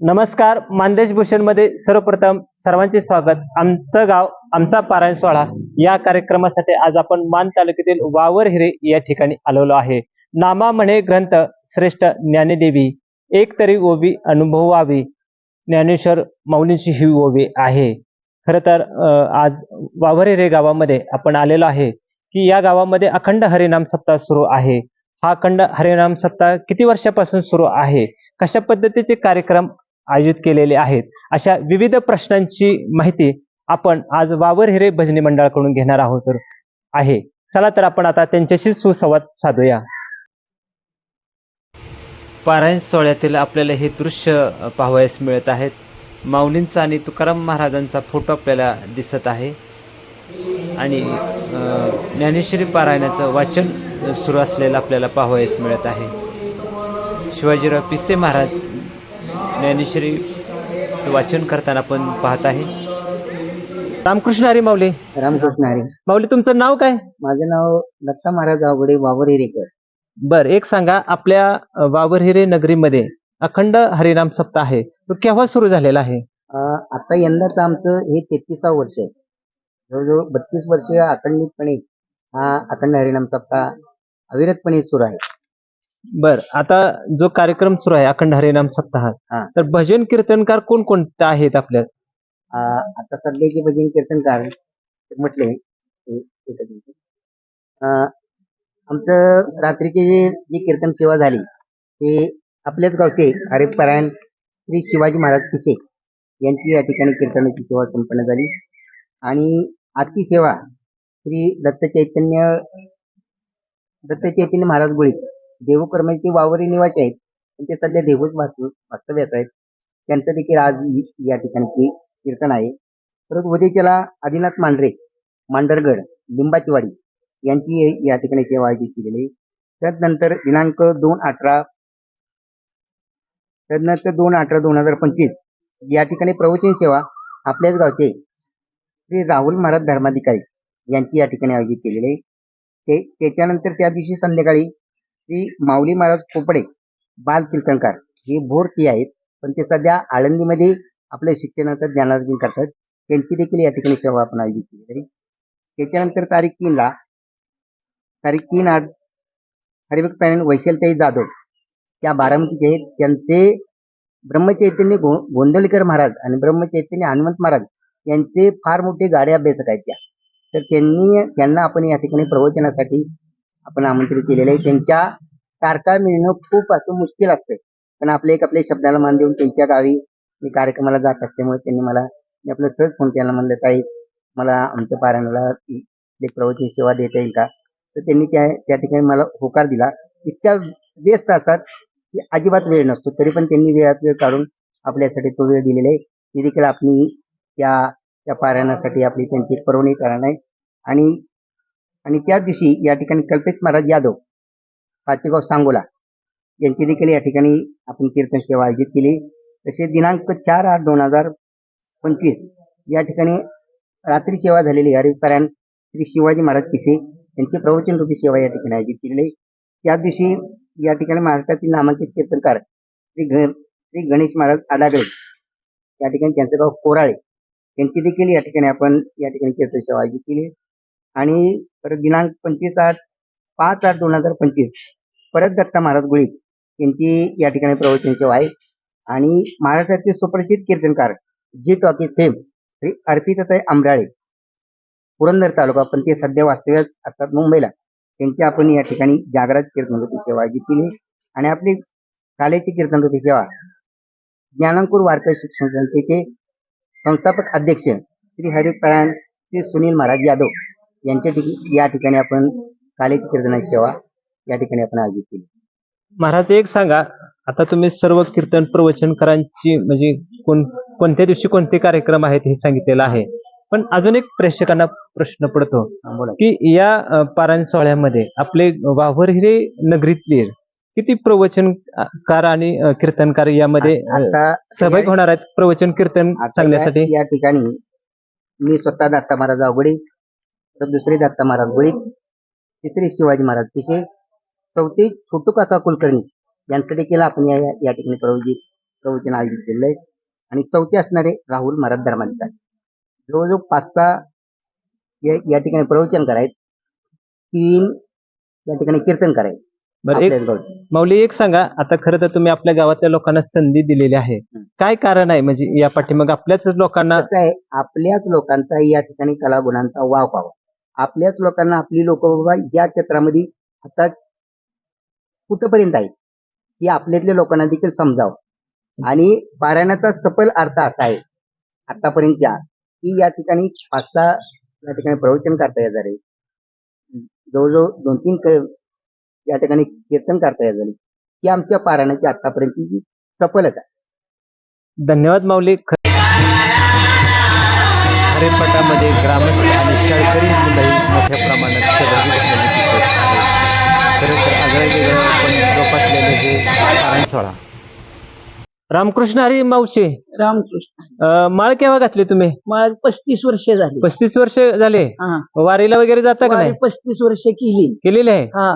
नमस्कार मानदेश भूषणमध्ये सर्वप्रथम सर्वांचे स्वागत. आमचं गाव आमचा पारायण सोहळा या कार्यक्रमासाठी आज आपण मान तालुक्यातील वावर हिरे या ठिकाणी आलेलो आहे. नामा म्हणे ग्रंथ श्रेष्ठ ज्ञानदेवी. एक तरी ओवी अनुभवावी. ज्ञानेश्वर माऊलींची ही ओवी आहे. खर तर अं, आज वावर हिरे गावामध्ये आपण आलेलो आहे की या गावामध्ये अखंड हरिनाम सप्ताह सुरू आहे. हा अखंड हरिनाम सप्ताह किती वर्षापासून सुरू आहे? कशा पद्धतीचे कार्यक्रम आयोजित केलेले आहेत. अशा विविध प्रश्नांची माहिती आपण आज वावर हिरे भजनी मंडळाकडून घेणार आहोत. तर आहे. चला तर आपण आता त्यांच्याशी सुसंवाद साधूया. पारायण सोहळ्यातील आपल्याला हे दृश्य पाहावयास मिळत आहेत. माऊलींचा आणि तुकाराम महाराजांचा फोटो आपल्याला दिसत आहे. आणि ज्ञानेश्वरी पारायणाचं वाचन सुरू असलेलं आपल्याला पाहावयास मिळत आहे. शिवाजीराव पिसे महाराज ज्ञानेश्वरीचं वाचन करताना आपण पाहत आहे. रामकृष्ण हरी माऊली. रामकृष्ण हरी. माऊली तुमचं नाव काय? माझं नाव दत्ता महाराज आवगडे वावर हिरेकर. बर एक सांगा आपल्या अ, वावरहिरे नगरीमध्ये अखंड हरिनाम सप्ताह आहे. तो केव्हा सुरू झालेला आहे? अं, आता यंदाचं आमचं हे तेहतीसावं वर्ष आहे. जवळजवळ बत्तीस वर्ष अखंडितपणे हा अखंड हरिनाम सप्ताह अविरतपणे सुरू आहे. बर आता जो कार्यक्रम सुरू आहे अखंड हरिनाम सप्ताह हा. तर भजन कीर्तनकार कोण कोणते आहेत आपल्या? आता सध्याचे भजन कीर्तनकार म्हटले. हे- आमचं रात्रीची जी जी कीर्तन सेवा झाली ते आपल्याच गावचे हरिपरायण श्री शिवाजी महाराज पिसे यांची या ठिकाणी कीर्तनाची सेवा संपन्न झाली. आणि आजची सेवा श्री दत्त चैतन्य दत्त चैतन्य महाराज गुळी देवकर्माचे म्हणजे वावरी निवासी आहेत. पण ते सध्या देहूच वास्तव्यास आहेत. त्यांचं देखील आज या ठिकाणी कीर्तन आहे. परत उद्याच्याला आदिनाथ मांढरे मांढरगड लिंबाचीवाडी यांची या ठिकाणी सेवा आयोजित केलेली आहे. त्यानंतर दिनांक दोन अठरा त्यानंतर दोन अठरा दोन हजार पंचवीस या ठिकाणी प्रवचन सेवा आपल्याच गावचे श्री राहुल महाराज धर्माधिकारी यांची या ठिकाणी आयोजित केलेली आहे. ते त्याच्यानंतर त्या दिवशी संध्याकाळी श्री माऊली महाराज खोपडे बाल कीर्तनकार हे भोरती आहेत. पण ते सध्या आळंदीमध्ये आपल्या शिक्षणाचं ज्ञानार्जन करतात. त्यांची देखील या ठिकाणी सेवा आपण आयोजित केली आहे. त्याच्यानंतर तारीख तीनला तारीख तीन आठ हरिभक्त वैशलताई जाधव त्या बारामतीचे आहेत. त्यांचे ब्रह्मचैतन्य गो गोंदवलेकर महाराज आणि ब्रह्मचैतन्य हनुमंत महाराज यांचे फार मोठे गाडे अभ्यासक आहेत त्या. तर त्यांनी त्यांना आपण या ठिकाणी प्रवचनासाठी आपण आमंत्रित केलेलं आहे. त्यांच्या तारखा मिळणं खूप असं मुश्किल असतं. पण आपले एक आपल्या शब्दाला मान देऊन त्यांच्या गावी मी कार्यक्रमाला जात असल्यामुळे त्यांनी मला मी आपलं सहज फोन केला. म्हणलं ताई मला आमच्या पारायणाला प्रवचन सेवा देता येईल का? तर त्यांनी त्या त्या ठिकाणी मला होकार दिला. इतक्या व्यस्त असतात की अजिबात वेळ नसतो. तरी पण त्यांनी वेळात वेळ काढून आपल्यासाठी तो वेळ दिलेला आहे. ती देखील आपली त्या त्या पारायणासाठी आपली त्यांची एक परवणी कारण आहे. आणि आणि त्याच दिवशी या ठिकाणी कल्पेश महाराज यादव पाचेगाव सांगोला यांची देखील या ठिकाणी आपण कीर्तन सेवा आयोजित केली. तसे दिनांक चार आठ दोन हजार पंचवीस या ठिकाणी रात्री सेवा झालेली हरिपारायण श्री शिवाजी महाराज पिसे यांची प्रवचन रूपी सेवा या ठिकाणी आयोजित केलेली त्याच दिवशी या ठिकाणी महाराष्ट्रातील नामांकित कीर्तनकार श्री गण श्री गणेश महाराज आडागळे या ठिकाणी त्यांचं गाव कोराळे यांची देखील या ठिकाणी आपण या ठिकाणी कीर्तन सेवा आयोजित केली आणि परत दिनांक पंचवीस आठ पाच आठ दोन हजार पंचवीस. परत दत्ता महाराज गुळी यांची या ठिकाणी प्रवचन सेवा आहे आणि महाराष्ट्रातील सुप्रसिद्ध कीर्तनकार जी टॉकीज फेम श्री अर्पितताई आंबराळे पुरंदर तालुका पण ते सध्या वास्तव्यास असतात मुंबईला. त्यांची आपण या ठिकाणी जागरात कीर्तनरूपी सेवा घेतली आणि आपली शालेची कीर्तनरूपी सेवा ज्ञानांकुर वारकर शिक्षण संस्थेचे संस्थापक अध्यक्ष श्री हरिपरायण श्री सुनील महाराज यादव यांच्या ठिक- या ठिकाणी आपण कालेची कीर्तनाची सेवा या ठिकाणी आपण आयोजित केली. महाराज एक सांगा आता तुम्ही सर्व कीर्तन प्रवचनकारांची म्हणजे कोण कोणत्या दिवशी कोणते कार्यक्रम आहेत हे सांगितलेलं आहे. पण अजून एक प्रेक्षकांना प्रश्न पडतो हा, बोला. की या अ, पारायण सोहळ्यामध्ये आपले वावर हिरे नगरीतले किती प्रवचनकार आणि अ, कीर्तनकार यामध्ये अ, आता सहभागी होणार आहेत प्रवचन कीर्तन आता सांगण्यासाठी? या- या ठिकाणी मी स्वतः दत्ता महाराज अवघडे तर दुसरे दत्ता महाराज गुळी तिसरे शिवाजी महाराज पिसे चौथे छोटू काका कुलकर्णी. यांचं देखील आपण या या ठिकाणी प्रवचित प्रवचन आयोजित केलेलं आहे आणि चौथे असणारे राहुल महाराज धर्माधिकारी. जवळजवळ पाच सहा या ठिकाणी प्रवचन करायत तीन या ठिकाणी कीर्तन करायत बरं एक. माऊली सांगा आता खरं तर तुम्ही आपल्या गावातल्या लोकांना संधी दिलेली आहे. काय कारण आहे? म्हणजे या पाठीमाग आपल्याच लोकांना आपल्याच लोकांचा या ठिकाणी कलागुणांचा वाव पाहावा आपल्याच लोकांना आपली लोक बाबा या क्षेत्रामध्ये आता कुठपर्यंत आहेत? हे आपल्यातल्या लोकांना देखील समजावं. आणि पारायणाचा सफल अर्थ असा आहे आतापर्यंतच्या की या ठिकाणी पाच सहा या ठिकाणी प्रवचन करता येत आहे. जवळजवळ दोन तीन या ठिकाणी कीर्तन करता येत झाले ही आमच्या पारायणाची आतापर्यंतची सफलता आहे. धन्यवाद माऊली. हरेपटामध्ये ग्रामस्थ आणि शाळकरी मंडळी मोठ्या प्रमाणात सहभागी आहे खरं तर आगळं वेगळं पण जोपासलेले हे पारायण सोहळा रामकृष्ण हरी मावशी. रामकृष्ण अं, माळ केव्हा घातली तुम्ही? मला पस्तीस वर्षे झाली. पस्तीस वर्ष झाले. हा. वारीला वगैरे जाता का वारी नाही? पस्तीस वर्षे केली. केलेली आहे? हा.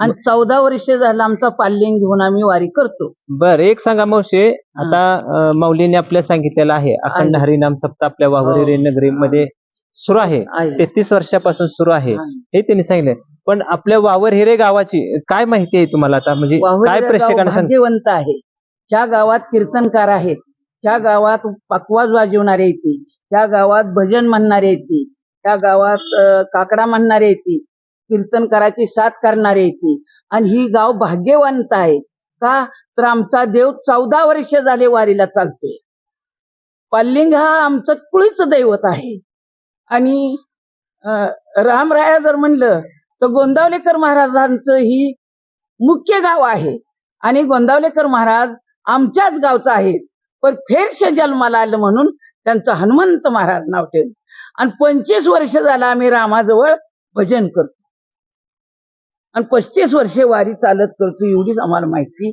आणि चौदा वर्षे झालं आमचा पाल्यंग घेऊन आम्ही वारी करतो बर एक सांगा मावशी आता अं, माऊलीने आपल्या सांगितलेलं आहे अखंड आहे. हरिनाम सप्ताह आपल्या हो. नगरीमध्ये सुरू आहे आहे. तेहतीस वर्षापासून सुरू आहे हा. हे त्यांनी सांगितलं पण आपल्या वावर हिरे गावाची काय माहिती आहे तुम्हाला आता म्हणजे काय गाव प्रेक्षकांना सांग भाग्यवंत आहे ज्या गावात कीर्तनकार आहेत त्या गावात पकवाज वाजवणारे येतील त्या गावात भजन म्हणणारे येतील त्या गावात अं, काकडा म्हणणारे कीर्तन करायची साथ करणारे ती. आणि ही गाव भाग्यवंत आहे. का? तर आमचा देव चौदा वर्षे झाले वारीला चालतोय. पाल्लिंग हा आमचं कुळीच दैवत आहे. आणि रामराया जर म्हणलं तर गोंदावलेकर महाराजांचं ही मुख्य गाव आहे. आणि गोंदावलेकर महाराज आमच्याच गावचा आहेत पण फेरशे जन्माला आलं म्हणून त्यांचं हनुमंत महाराज नाव ठेवलं. आणि पंचवीस वर्ष झालं आम्ही रामाजवळ भजन करतो आणि पस्तीस वर्षे वारी चालत करतो एवढीच आम्हाला माहिती.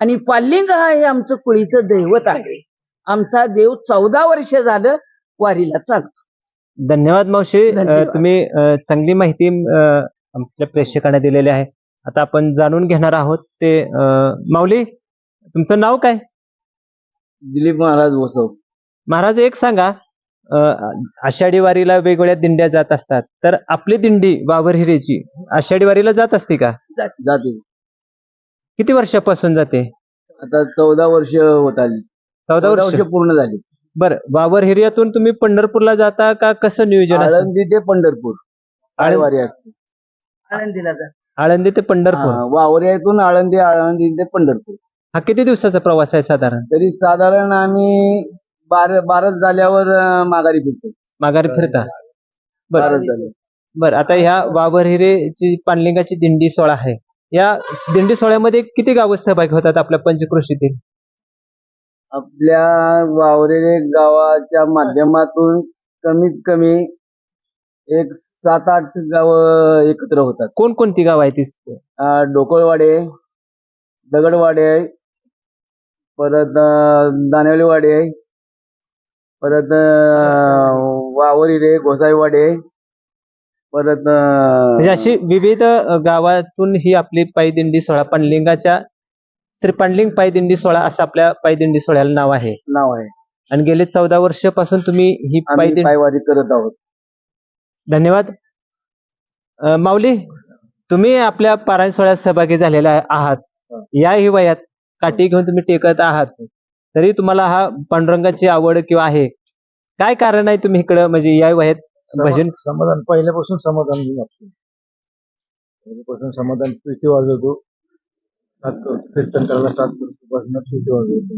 आणि पाल्लिंग हा हे आमचं कुळीचं दैवत आहे. आमचा देव चौदा वर्ष झालं वारीला चालतो. धन्यवाद मावशी. तुम्ही चांगली माहिती अं, आपल्या प्रेक्षकांना दिलेली आहे. आता आपण जाणून घेणार आहोत ते अं, माऊली तुमचं नाव काय? दिलीप महाराज बसव महाराज एक सांगा. आषाढी वारीला वेगवेगळ्या दिंड्या जात असतात. तर आपली दिंडी वावर हिरेची आषाढी वारीला जात असते का? जाते किती वर्षापासून जाते? आता चौदा वर्ष होत आली. चौदा वर्ष. पूर्ण झाली. बर वावर हिरियातून तुम्ही पंढरपूरला जाता का? कसं नियोजन असतं? आळंदी ते पंढरपूर. आळंद- वारी असते. आनंदीला जा. आळंदी ते पंढरपूर. हा, वावऱ्यातून आळंदी आळंदी ते पंढरपूर. हा किती दिवसाचा प्रवास आहे साधारण? तरी साधारण आम्ही बारा बाराच झाल्यावर अं, माघारी फिरतो. माघारी फिरता? बर. बाराच झाले बर आता ह्या वावर हिरेची पाणलिंगाची दिंडी सोहळा आहे. या दिंडी सोहळ्यामध्ये किती गावं सहभागी होतात आपल्या पंचकृषीतील आपल्या वावरे गावाच्या माध्यमातून कमीत कमी एक सात आठ गाव एकत्र होतात. कोणकोणती गाव आहे ती? अं, डोकळवाडे दगडवाडे आहे परत दानेवलीवाडी आहे परत वावरी रे गोसाईवाडी परत म्हणजे अशी विविध गावातून ही आपली पायदिंडी सोहळा पाणलिंगाच्या श्री पांडलिंग पायदिंडी सोहळा असं आपल्या पायदिंडी सोहळ्याला नाव आहे. नाव आहे. आणि गेले चौदा वर्षापासून तुम्ही ही आम्ही पायदिंडी पायवारी करत आहोत. धन्यवाद. अ, माऊली तुम्ही आपल्या पारायण सोहळ्यात सहभागी झालेला आहात. याही वयात काठी घेऊन तुम्ही टेकत आहात. तरी तुम्हाला हा पांडुरंगाची आवड किंवा आहे काय कारण आहे तुम्ही इकडं? म्हणजे या वयात भजन समाधान पहिल्यापासून समाधान घेऊन असतो. पहिल्यापासून समाधान पेटी वाजवतो. कीर्तन करायला स्टार्ट करतो बसणं पेटी वाजवतो.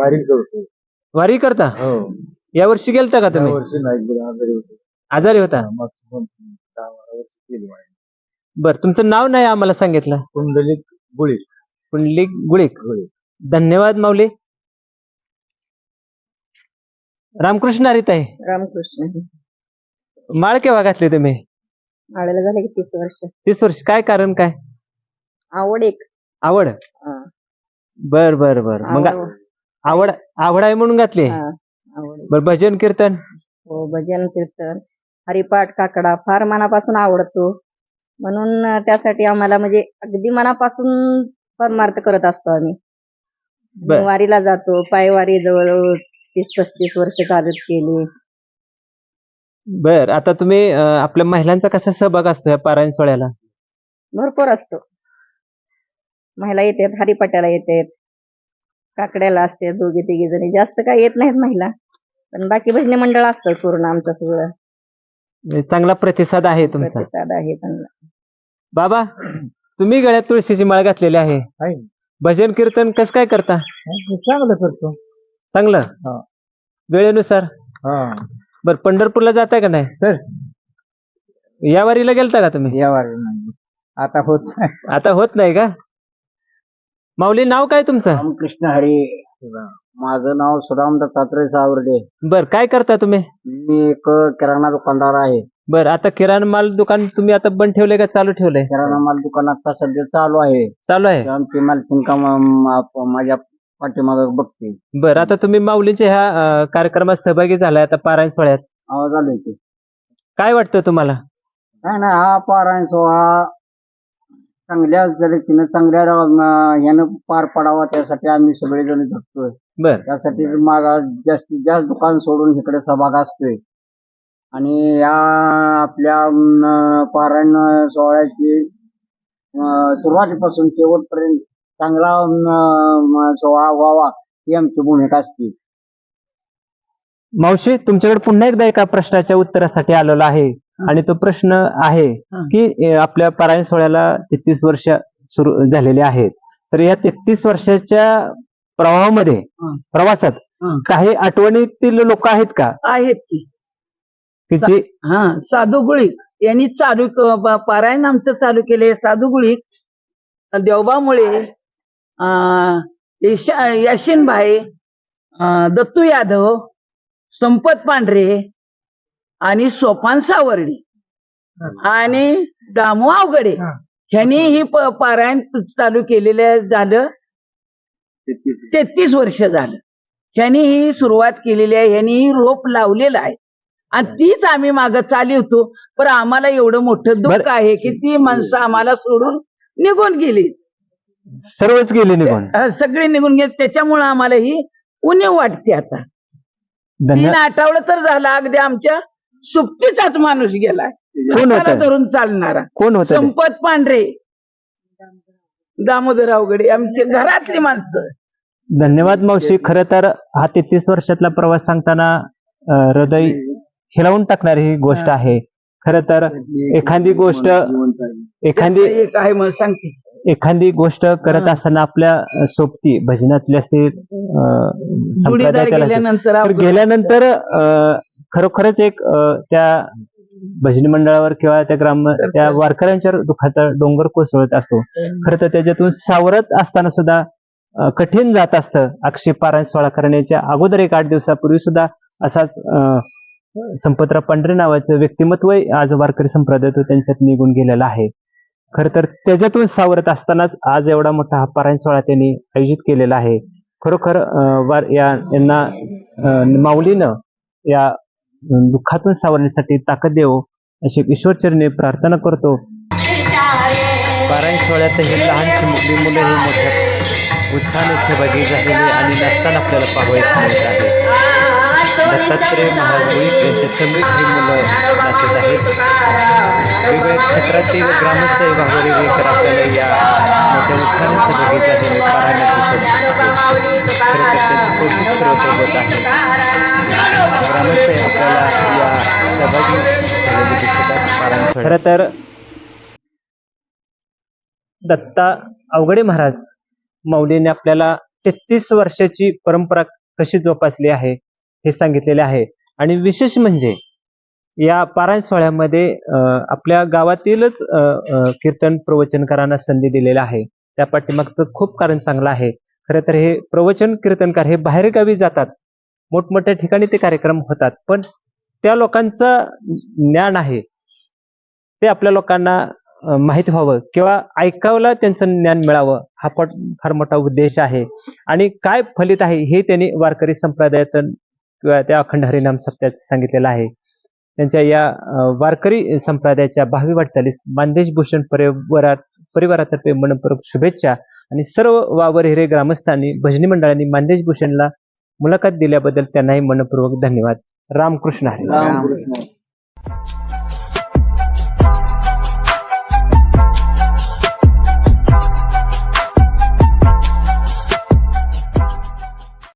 वारी करतो. वारी करता? हो. या वर्षी गेलता का तुम्ही? वर्षी नाही गेलो आजारी होतो. आजारी होता? मग दोन- दहा बारा वर्ष केली वारी. बर तुमचं नाव नाही आम्हाला सांगितलं? कुंडलिक गुळी पुंडलिक गुळिक. गुळी धन्यवाद माऊली. रामकृष्ण हरित आहे रामकृष्ण. माळ केव्हा घातली तुम्ही? आळ्याला झाले की तीस वर्ष. तीस वर्ष. काय कारण काय? आवड एक. आवड? हा. बर बर बर. मग आवड. आवड आवड आहे म्हणून घातली? हा, आवड बर भजन कीर्तन? हो भजन कीर्तन. हरिपाठ काकडा फार मनापासून आवडतो. म्हणून त्यासाठी आम्हाला म्हणजे अगदी मनापासून परमार्थ करत असतो आम्ही. बर. वारीला जातो. पायवारी जवळजवळ तीस पस्तीस वर्ष चालत केली बर. आता तुम्ही अं, आपल्या महिलांचा कसा सहभाग असतो या पारायण सोहळ्याला? भरपूर असतो. महिला येतात हरिपाट्याला येतात. काकड्याला असते दोघी तिघी जणी. जास्त काय येत नाहीत महिला. पण बाकी भजनी मंडळ असतं पूर्ण आमचं सगळं. म्हणजे चांगला प्रतिसाद आहे तुमचा. प्रतिसाद आहे पण. बाबा तुम्ही गळ्यात तुळशीची माळ घातलेली आहे. आहे. भजन कीर्तन कसं काय करता? चांगलं करतो. चांगलं? हा. वेळेनुसार? हा. बर पंढरपूरला जाताय का नाही? तर. या वारीला गेलता का तुम्ही? यावर नाही आता होत आता होत नाही का? माऊली नाव काय तुमचं? रामकृष्ण हरी. माझं नाव सुदाम दत्तात्रय सावर्डे. बर काय करता तुम्ही? मी एक किराणा दुकानदार आहे. बर आता किराणा माल दुकान तुम्ही आता बंद ठेवलंय का चालू ठेवलंय? किराणा माल दुकान आता सध्या चालू आहे. चालू आहे? आमची मालकीन का माझ्या पाठीमाग बघते. बर आता तुम्ही माऊलीच्या ह्या अं, कार्यक्रमात सहभागी झालाय आता पारायण सोहळ्यात. आवाज की. काय वाटतं तुम्हाला? नाही ना हा पारायण सोहळा चांगल्या रीतीने चांगल्या अं, ह्यानं पार पडावा त्यासाठी आम्ही सगळेजण झटतोय बर. त्यासाठी मागा जास्तीत जास्त दुकान सोडून इकडे सहभाग असतोय. आणि या आपल्या अं, पारायण सोहळ्याची अं, सुरुवातीपासून शेवटपर्यंत चांगला अं, सोहळा व्हावा ही आमची भूमिका असते. मावशी तुमच्याकडे पुन्हा एकदा एका प्रश्नाच्या उत्तरासाठी आलेलो आहे. आणि तो प्रश्न आहे की आपल्या पारायण सोहळ्याला तेहतीस वर्ष सुरू झालेले आहेत. तर या तेहतीस वर्षाच्या प्रवाहामध्ये. प्रवासात. काही आठवणीतील लोक आहेत का? आहेत की. जे हा साधू गुळी यांनी चालू पारायण आमचं चालू केले. साधू गुळी देवबामुळे अं, यशा- याशिनभाई अं, दत्तू यादव संपत पांढरे आणि सोपान सावर्डी आणि दामू अवघडे. ह्यांनी ही पारायण चालू केलेलं झालं. तेहतीस वर्ष. झालं. ह्यांनी ही सुरुवात केलेली आहे. ह्यांनी ही रोप लावलेलं आहे. आणि तीच आम्ही मागं चालवतो. पण आम्हाला एवढं मोठं दुःख. आहे की ती माणसं आम्हाला सोडून निघून गेली. सर्वच गेले निघून. सगळे निघून गेले. त्याच्यामुळे आम्हाला ही उणीव वाटते आता. तीन आठवडं तर झालं अगदी आमच्या सुट्टीचाच माणूस गेलाय. कोण हाताला? धरून चालणारा. कोण होत संपत पांढरे. दामोदर अवघडे आमची घरातली माणसं. धन्यवाद मावशी. खर तर हा तेहतीस वर्षातला प्रवास सांगताना अं, हृदय हिलावून टाकणारी ही गोष्ट आहे. खर तर एखादी गोष्ट एखादी एक आहे म्हणून सांगते. एखादी गोष्ट करत असताना आपल्या सोबती भजनातली असतील अं, जोडीदार संप्रदायातल्या असतील. गेल्यानंतर तर अवघड. गेल्यानंतर अं, खरोखरच एक त्या भजनी मंडळावर किंवा त्या ग्राम त्या वारकऱ्यांच्या दुःखाचा डोंगर कोसळत असतो. खरं तर त्याच्यातून सावरत असताना सुद्धा कठीण जात असतं. अक्षय पारायण सोहळा करण्याच्या अगोदर एक आठ दिवसापूर्वी सुद्धा असाच संपतराव पांढरे नावाचं व्यक्तिमत्व आज वारकरी संप्रदायात त्यांच्यात निघून गेलेलं आहे. खर तर त्याच्यातून सावरत असतानाच आज एवढा मोठा हा पारायण सोहळा त्यांनी आयोजित केलेला आहे. खरोखर वार या यांना माऊलीनं या दुःखातून सावरण्यासाठी ताकद देवो अशी ईश्वरचरणी प्रार्थना करतो. पारायण सोहळ्यातही लहान मुली मुलं ही मोठ्या उत्साहाने सहभागी झालेली आणि नसताना आपल्याला पाहावयास मिळत आहे. दत्तात्रय महाराज मुळीक यांच्या समीप ही मुलं नाचत आहेत वेगवेगळ्या क्षेत्रातील ग्रामस्थ विभागावरील वेकर आपल्याला या मोठ्या उत्साहाने सहभागी झालेले पाहण्यात दिसत खरं तर त्यांचे कौतुक श्रोते होत आहे ग्रामस्थ आपल्याला या सहभागी झालेले दिसत आहेत. खरं तर दत्ता अवघडे महाराज माऊलीने आपल्याला तेहतीस वर्षाची परंपरा कशी जोपासली आहे? हे सांगितलेले आहे. आणि विशेष म्हणजे या पारायण सोहळ्यामध्ये आपल्या गावातीलच कीर्तन प्रवचनकारांना संधी दिलेला आहे. त्या पाठीमागचं खूप कारण चांगलं आहे. खरं तर हे प्रवचन कीर्तनकार हे बाहेरगावी जातात. मोठमोठ्या ठिकाणी ते कार्यक्रम होतात. पण त्या लोकांचं ज्ञान आहे. ते आपल्या लोकांना अं, माहीत व्हावं किंवा ऐकावला त्यांचं ज्ञान मिळावं. हा पण फार मोठा उद्देश आहे. आणि काय फलित आहे हे त्यांनी वारकरी संप्रदायातून किंवा त्या अखंड हरिनाम सप्त्याचं सांगितलेलं आहे. त्यांच्या या वारकरी संप्रदायाच्या भावी वाटचालीस मानदेश भूषण परिवारात परिवारातर्फे मनपूर्वक शुभेच्छा आणि सर्व वावर हिरे ग्रामस्थांनी भजनी मंडळांनी मानदेश भूषणला मुलाखत दिल्याबद्दल त्यांनाही मनपूर्वक धन्यवाद. रामकृष्ण हरी. राम